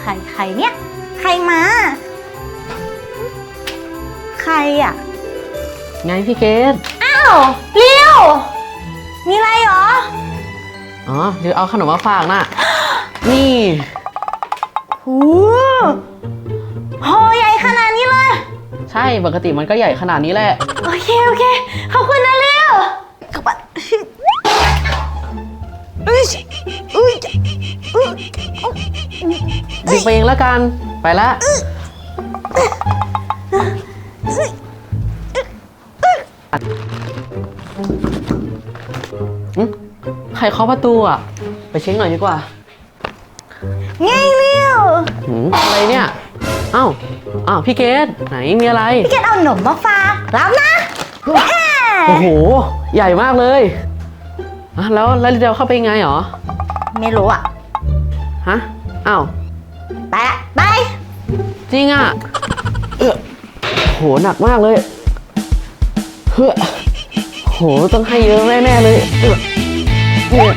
ใครใครเนี่ย ใครมา ใครอะ ไงพี่เกดอ้าวเลี้ยวมีอะไรเหรอ อ๋อเดี๋ยวเอาขนมมาฝากน่ะ นี่หูห่อใหญ่ขนาดนี้เลย ใช่ปกติมันก็ใหญ่ขนาดนี้แหละ โอเค โอเค ขอบคุณนะเลี้ยว ดึงไปเองแล้วกัน ไปละอืมใครเคาะประตูอะ ไปเช็คหน่อยดีกว่าไงเลี้ยวหืมอะไรเนี่ย เอ้าอ้าวพี่เกดไหนมีอะไร พี่เกดเอาหนมมาฝากรับนะแหม่โอ้โห ใหญ่มากเลยอะแล้วแล้วเราเข้าไปยังไงหรอ ไม่รู้อะ ฮะอ้าวไปละไป จริงอะเออโหหนักมากเลยเฮ้อโหต้องให้เยอะแน่ๆเลยเออ